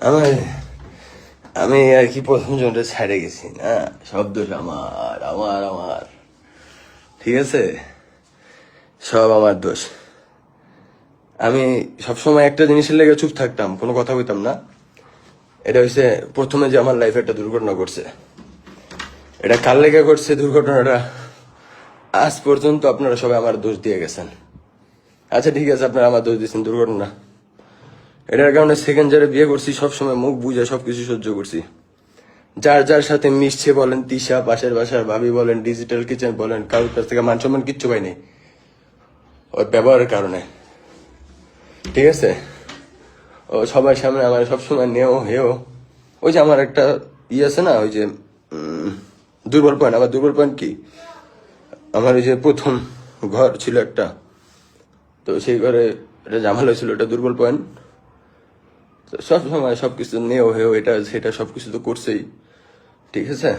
আমার, আমি আর কি প্রথম জনটা ছাড়ে গেছি, না? সব দোষ আমার আমার আমার। ঠিক আছে? সব আমার দোষ। আমি সবসময় একটা জিনিসের লেগে চুপ থাকতাম, কোনো কথা বলতাম না। এটা হচ্ছে প্রথমে যে আমার লাইফে একটা দুর্ঘটনা ঘটছে। এটা কার লেগে ঘটছে দুর্ঘটনাটা? আজ পর্যন্ত আপনারা সবাই আমার দোষ দিয়ে গেছেন। আচ্ছা ঠিক আছে, আপনারা আমার দোষ দিয়েছেন দুর্ঘটনা। এটার কারণে সেকেন্ড যারে বিয়ে করছি, সবসময় মুখ বুঝে সবকিছু সহ্য করছি। যার যার সাথে মিশছে বলেন, তিশা, পাশের বাসার ভাবি বলেন ডিজিটাল কিচেন বলেন, কারোর কাছ থেকে মান সম্মান কিচ্ছু পাইনি। ওর ব্যবহারের কারণে। ঠিক আছে? ও সবার সামনে আমার সবসময় নেও, হেও। ওই যে আমার একটা ই আছে না, ওই যে দুর্বল পয়েন্ট আমার দুর্বল পয়েন্ট কি? আমার ওই যে প্রথম ঘর ছিল একটা। তো সেই ঘরে একটা জামাল হয়েছিল এটা দুর্বল পয়েন্ট তো সব সবকিছু নেও হেও, এটা, সেটা সবকিছু তো করছেই। ঠিক আছে?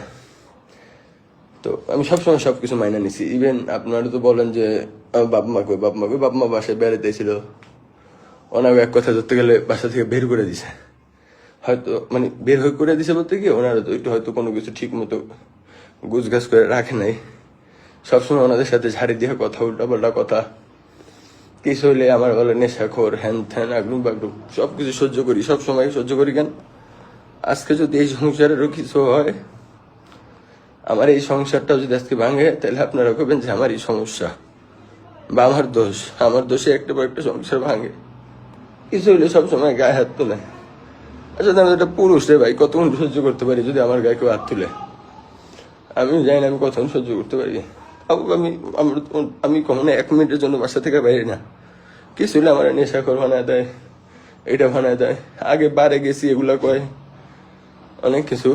তো আমি সবসময় সবকিছু মাইনা নিছি। ইভেন আপনারা তো বলেন যে বাপ মা কই, বাপ মা কই, বাপ মা বাসায় বেড়াতে ছিল ওনাকে এক কথা ধরতে গেলে বাসা থেকে বের করে দিছে। হয়তো মানে বের হয়ে করে দিছে বলতে কি, ওনারা তো একটু হয়তো কোনো কিছু ঠিক মতো গুছগাছ করে রাখে নাই। সবসময় ওনাদের সাথে ঝাড়ি দিয়ে কথা উল্টা পাল্টা কথা। কিছু হইলে আমার বলে নেশাখোর, হ্যান ত্যান আগলুম বাগলুম সব কিছু সহ্য করি সব সময় সহ্য করি কেন? আজকে যদি এই সংসারেরও কিছু হয়, আমার এই সংসারটা যদি আজকে ভাঙে, তাহলে আপনারা কবেন যে আমারই সমস্যা বা আমার দোষ। আমার দোষে একটা পর একটা সংসার ভাঙে। কিছু হইলে সবসময় গায়ে হাত তোলে। আচ্ছা আমি একটা পুরুষ রে ভাই কতক্ষণ সহ্য করতে পারি যদি আমার গায়ে কেউ হাত তুলে? আমি জানি না আমি কতক্ষণ সহ্য করতে পারি। তাও আমি আমি কখনো এক মিনিটের জন্য বাসা থেকে বাইরে না। কিছু হলে আমার নেশা কর বানায় দেয়, এটা বানায় দেয়। আগে বারে গেছি, এগুলা কয়। অনেক কিছু।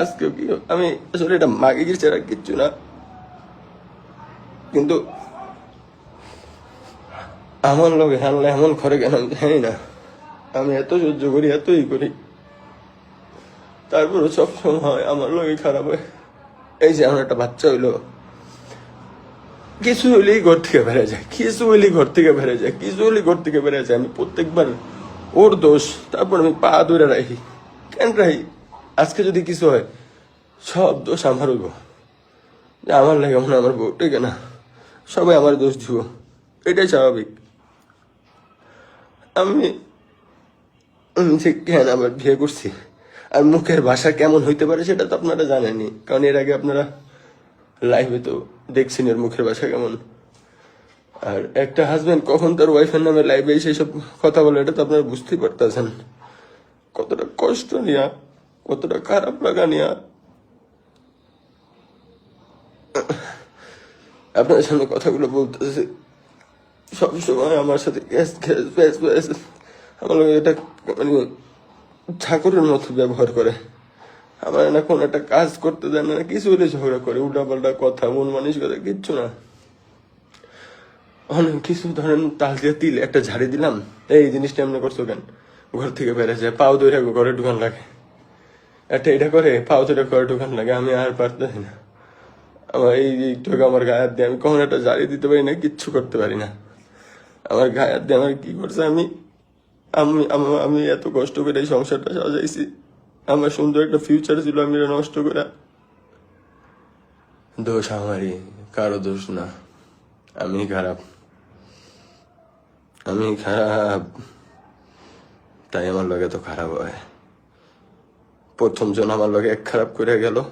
আজকে কি, আমি আসলে এটা মাগে গেছি আর কিচ্ছু না। কিন্তু আমার লোক হানলে এমন করে কেন জানি না। আমি এত সহ্য করি, এতই করি। তারপরে সব সময় আমার লোকই খারাপ হয়। এই যে আমার একটা বাচ্চা হইল। কিছু হলেই ঘর থেকে বেড়ে যায়, কিছু হলেই ঘর থেকে বেড়ে যায়, কিছু হইলেই ঘর থেকে বেড়ে যায়। আমি প্রত্যেকবার ওর দোষ, তারপর আমি পা ধরে রাখি, কেন রাখি? আজকে যদি কিছু হয়, সব দোষ আমার হইব। আমার লাগে মনে আমার বউ ঠিক না, সবাই আমার দোষ দিব। এটাই স্বাভাবিক। আমি যে কেন আবার বিয়ে করছি, আর মুখের ভাষা কেমন হইতে পারে সেটা তো আপনারা জানেনই, কারণ এর আগে আপনারা লাইভে তো দেখছেন এর মুখের ভাষা কেমন। আর একটা হাজবেন্ড কখন তার ওয়াইফের নামে লাইভে এসে সব কথা বলে, এটা তো আপনারা বুঝতেই পারতেছেন। কতটা কষ্ট নিয়া, কতটা খারাপ লাগা নিয়া। আপনার সামনে কথাগুলো বলতেছে। সবসময় আমার সাথে গ্যাস আমার এটা মানে ঠাকুরের মতো ব্যবহার করে। আমার না কোনো একটা কাজ করতে দেয় না কিছু হলে ঝগড়া করে উল্টা পাল্টা কথা, মন মানিস কথা, কিচ্ছু না। অনেক কিছু, ধরেন তাল দিয়ে তিল, একটা ঝাড়ি দিলাম, এই জিনিসটা এমনি করছ কেন? ঘর থেকে বেড়ে যায়, পাও দৌড়ে ঘরে ঢুকান লাগে। একটা এটা করে, পাও দৌড়ে ঘরে ঢুকান লাগে, আমি আর পারতেছি না। আমার এই যে আমার গায়ে হাত দিয়ে আমি কখন একটা ঝাড়ি দিতে পারি না, কিচ্ছু করতে পারি না। আমার গায়ে হাত দিয়ে আমার কি করছে? আমি আমি আমি এত কষ্ট করে এই সংসারটা সাজাইছি। আমার সুন্দর একটা ফিউচার ছিল, আমি এটা নষ্ট করে। দোষ আমারই, কারও দোষ না। আমি খারাপ। আমি খারাপ। তাই আমার লগে তো খারাপ হয়। প্রথম জন আমার লগে এক খারাপ করে গেল।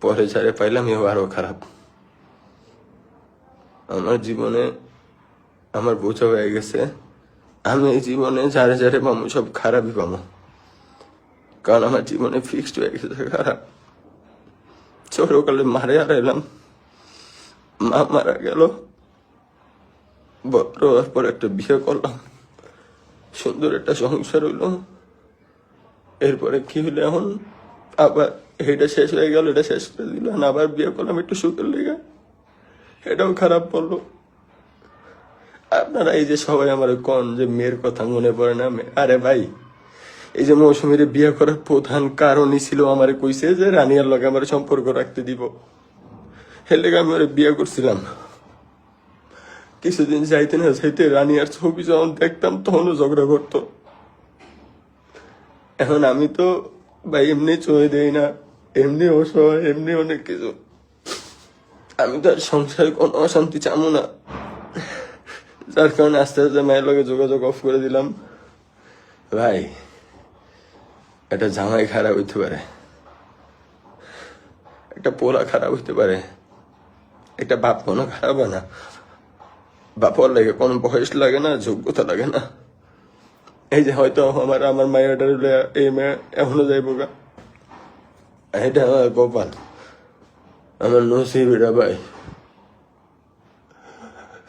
পরে যারে পাইলাম, এও আরও খারাপ। আমার জীবনে আমার বোঝা হয়ে গেছে, আমি জীবনে যারে যারে পাবো সব খারাপই পাবো কারণ আমার জীবনে ফিক্সড হয়ে গেছে খারাপ ছোটকালে মারে আর এলাম মা মারা গেল, বড় হওয়ার পর একটা বিয়ে করলাম, সুন্দর একটা সংসার হইল, এরপরে কি হলো এখন? আবার এটা শেষ হয়ে গেল, এটা শেষ করে দিল আবার বিয়ে করলাম, একটু সুখের লেগে, এটাও খারাপ পড়ল আপনারা এই যে সবাই আমার কন যে মেয়ের কথা মনে পড়ে না, আরে ভাই এই যে মৌসুমীর বিয়ে করার প্রধান কারণই ছিল আমার কইছে যে রানিয়ার লগে আমার সম্পর্ক রাখতে দিব। লেগে আমি ওরে বিয়ে করছিলাম। কিছুদিন যাইতে না যাইতে রানিয়ার ছবি যখন দেখতাম তখনও ঝগড়া করতো। এখন আমি তো ভাই এমনি চয়ে দেই না, এমনি অসহায়, এমনি অনেক কিছু। আমি তো আর সংসারে কোনো অশান্তি চামো না। যার কারণে আস্তে আস্তে মায়ের লগে যোগাযোগ অফ করে দিলাম। ভাই একটা জামাই খারাপ হইতে পারে। একটা পোলা খারাপ হইতে পারে। একটা বাপ কোনো খারাপ হয় না। বাপর লাগে কোনো বয়স লাগে না, যোগ্যতা লাগে না। এই যে হয়তো আমার আমার মায়েরটা এই মেয়ে এখনও যাইব গা। এটা আমার কপাল। আমার নসিব এটা ভাই।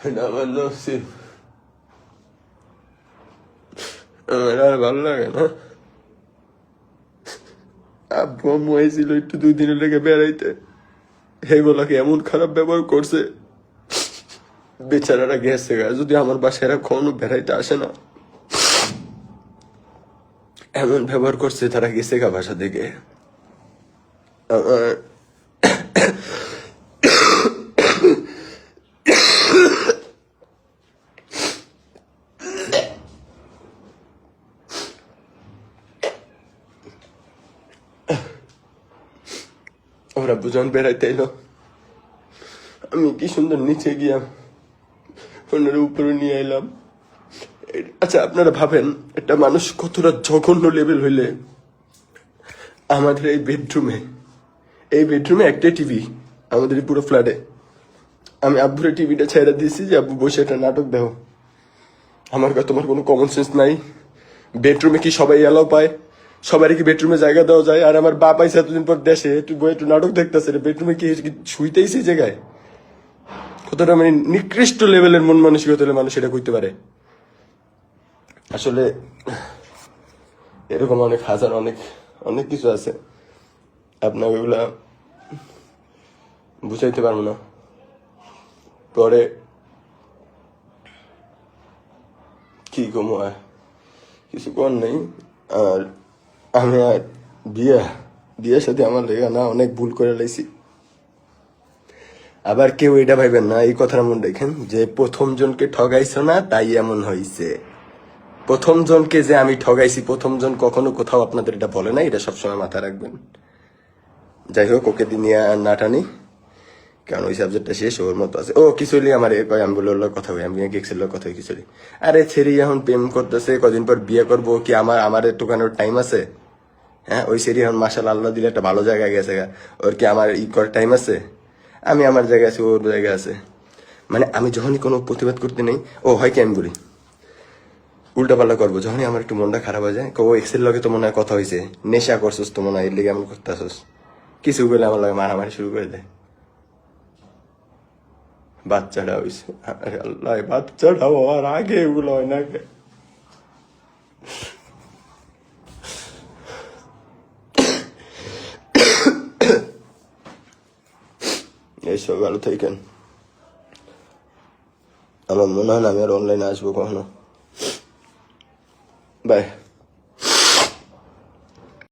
এটা আমার নসিব। আমার আর ভালো লাগে না। আব্বু, আম্মু আইছিল একটু দুই দিনের লেগে বেড়াইতে। সেগুলাকে এমন খারাপ ব্যবহার করছে। বেচারারা গেছে যদি আমার বাসায় এরা কখনো বেড়াইতে আসে না। এমন ব্যবহার করছে তারা গেছে গা বাসা থেকে। আমার ওরা বুঝন বেড়াইতে এলো আমি কি সুন্দর নিচে গিয়া ওনার উপরে নিয়ে এলাম। আচ্ছা আপনারা ভাবেন, একটা মানুষ কতটা জঘন্য লেভেল হইলে আমাদের এই বেডরুমে এই বেডরুমে একটাই টিভি আমাদের পুরো ফ্ল্যাটে আমি আব্বুরে টিভিটা ছেড়ে দিয়েছি যে, আব্বু, বসে একটা নাটক দেখো। আমার কাছে তোমার কোনো কমন সেন্স নাই। বেডরুমে কি সবাই এলাও পায়? সবারই কি বেডরুমে জায়গা দেওয়া যায়? আর আমার বাপ আইসে এতদিন পর দেশে, একটু বই একটু নাটক দেখতেছে বেডরুমে কি শুইতেই সেই জায়গায়? কতটা মানে নিকৃষ্ট লেভেলের মন মানসিকতা হলে মানুষ এটা করতে পারে। আসলে এরকম অনেক হাজার, অনেক অনেক কিছু আছে। আপনাকে ওগুলা বুঝাইতে পারব না। পরে কি কমো হয়? কিছু কর নেই। আর আমি আর বিয়া, বিয়ের সাথে আমার লেগে না অনেক ভুল করে লাইছি। আবার কেউ এটা ভাইবেন না, এই কথাটা মনে দেখেন, যে প্রথম জনকে ঠগাইছো না, তাই এমন হইছে। প্রথম জনকে যে আমি ঠগাইছি, প্রথম জন কখনো কোথাও আপনাদের এটা বলে না এটা সবসময় মাথায় রাখবেন। যাই হোক, ওকে নিয়ে আর না টানি, কারণ ওই সাবজেক্টটা শেষ, ওর মতো আছে। ও কিছুলি আমার কয়, আমি বলে ওর লগে কথা হই আমি গেছিল কথা হই কিছুলি আরে ছেড়ে এখন প্রেম করতেছে, কদিন পর বিয়ে করব, কি আমার আমার একটুখানি টাইম আছে? হ্যাঁ ওই সেরি এখন মাসাল আল্লাহ দিলে একটা ভালো জায়গায় গেছে গা। ওর কি আমার ই করার টাইম আছে? আমি আমার জায়গায় আছি, ওর জায়গায় আছে। মানে আমি যখনই কোনো প্রতিবাদ করতে নেই, ও হয় কি আমি বলি? উল্টা পাল্টা করব। যখনই আমার একটু মনটা খারাপ হয়ে যায় ও এক্সের লগে তো মনে হয় কথা হয়েছে নেশা করছিস তো মনে হয়, এর লেগে এমন করতে আসিস কিছু বলে আমার লাগে মারামারি শুরু করে দেয় বাচ্চাটা হয়েছে আল্লাহ বাচ্চাটা হওয়ার আগে এগুলো হয় না কে? এইসব ভালো থাকেন আমার মনে হয় না আমি আর অনলাইনে আসব কখনো বাই